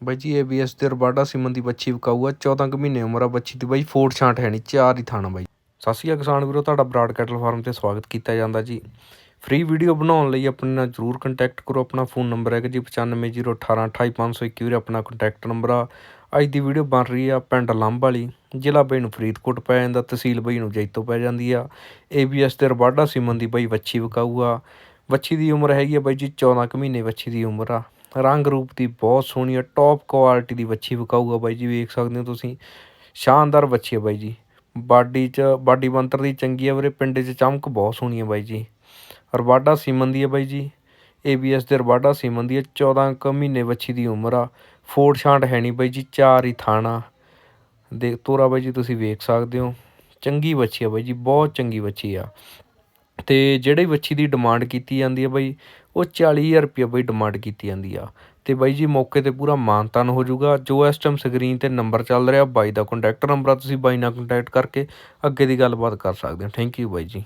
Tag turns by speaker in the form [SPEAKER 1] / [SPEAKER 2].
[SPEAKER 1] ਬਾਈ ਜੀ ਏਬੀਐਸ ਤੇ ਰਬਾਡਾ ਸਿਮਨ ਦੀ ਬੱਚੀ ਵਿਕਾਊ ਆ 14 ਕੁ ਮਹੀਨੇ ਉਮਰ ਆ ਬੱਚੀ ਦੀ। ਬਾਈ ਫੋੜ ਛਾਂਟ ਹੈ ਨਹੀਂ, ਚਾਰ ਹੀ ਥਾਣਾ ਬਾਈ। ਸਤਿ ਸ਼੍ਰੀ ਅਕਾਲ ਕਿਸਾਨ ਵੀਰੋ, ਤੁਹਾਡਾ ਬਰਾਡ ਕੈਟਲ ਫਾਰਮ ਤੇ ਸਵਾਗਤ ਕੀਤਾ ਜਾਂਦਾ ਜੀ। ਫ੍ਰੀ ਵੀਡੀਓ ਬਣਾਉਣ ਲਈ ਆਪਣੇ ਨਾਲ ਜਰੂਰ ਕੰਟੈਕਟ ਕਰੋ। ਆਪਣਾ ਫੋਨ ਨੰਬਰ ਹੈ ਜੀ 9501828521 ਵੀਰੇ ਆਪਣਾ ਕੰਟੈਕਟ ਨੰਬਰ ਆ। ਅੱਜ ਦੀ ਵੀਡੀਓ ਬਣ ਰਹੀ ਆ ਪਿੰਡ ਲੰਬ ਵਾਲੀ, ਜ਼ਿਲ੍ਹਾ ਬਈ ਨੂੰ ਫਰੀਦਕੋਟ ਪੈ ਜਾਂਦਾ, ਤਹਿਸੀਲ ਬਈ ਨੂੰ ਜੈਤੋ ਪੈ ਜਾਂਦੀ ਆ। ਏਬੀਐਸ ਤੇ ਰਬਾਡਾ ਸਿਮਨ ਦੀ ਬਈ ਵੱਛੀ ਵਿਕਾਊ ਆ ਵੱਛੀ ਦੀ ਉਮਰ ਹੈਗੀ ਆ ਬਾਈ ਜੀ 14 ਕੁ ਮਹੀਨੇ ਵੱਛੀ ਦੀ ਉਮਰ ਆ। ਰੰਗ ਰੂਪ ਦੀ ਬਹੁਤ ਸੋਹਣੀ ਆ ਟੋਪ ਕੁਆਲਿਟੀ ਦੀ ਵੱਛੀ ਵਿਕਾਊ ਆ ਬਾਈ ਜੀ, ਵੇਖ ਸਕਦੇ ਹੋ ਤੁਸੀਂ। ਸ਼ਾਨਦਾਰ ਵੱਛੀ ਆ ਬਾਈ ਜੀ। ਬਾਡੀ 'ਚ, ਬਾਡੀ ਬੰਤਰ ਦੀ ਚੰਗੀ ਆ ਵੀਰੇ, ਪਿੰਡੇ 'ਚ ਚਮਕ ਬਹੁਤ ਸੋਹਣੀ ਆ ਬਾਈ ਜੀ। ਰਬਾਡਾ ਸੀਮਨ ਦੀ ਆ ਬਾਈ ਜੀ। ਏਬੀਐਸ ਦੇ ਰਬਾਡਾ ਸੀਮਨ ਦੀ ਆ 14 ਕੁ ਮਹੀਨੇ ਵੱਛੀ ਦੀ ਉਮਰ ਆ। ਫੋੜ ਛਾਂਟ ਹੈ ਨਹੀਂ ਬਾਈ ਜੀ, ਚਾਰ ਹੀ ਥਾਣਾ। ਦੇ ਤੋਰਾ ਬਾਈ ਜੀ, ਤੁਸੀਂ ਵੇਖ ਸਕਦੇ ਹੋ। ਚੰਗੀ ਵੱਛੀ ਆ ਬਾਈ ਜੀ, ਬਹੁਤ ਚੰਗੀ ਵੱਛੀ ਆ। ਅਤੇ ਜਿਹੜੇ ਵੱਛੀ ਦੀ ਡਿਮਾਂਡ ਕੀਤੀ ਜਾਂਦੀ ਹੈ ਬਾਈ, ਉਹ ਚਾਲੀ ਹਜ਼ਾਰ ਰੁਪਈਆ ਬਾਈ ਡਿਮਾਂਡ ਕੀਤੀ ਜਾਂਦੀ ਆ। ਅਤੇ ਬਾਈ ਜੀ ਮੌਕੇ ਤੇ ਪੂਰਾ ਮਾਨਤਾਨ ਹੋ ਜਾਊਗਾ। ਜੋ ਇਸ ਟਾਈਮ ਸਕਰੀਨ ਤੇ ਨੰਬਰ ਚੱਲ ਰਿਹਾ, ਬਾਈ ਦਾ ਕੋਂਟੈਕਟ ਨੰਬਰ ਆ, ਤੁਸੀਂ ਬਾਈ ਨਾਲ ਕੰਟੈਕਟ ਕਰਕੇ ਅੱਗੇ ਦੀ ਗੱਲਬਾਤ ਕਰ ਸਕਦੇ ਹੋ। ਥੈਂਕ ਯੂ ਬਾਈ ਜੀ।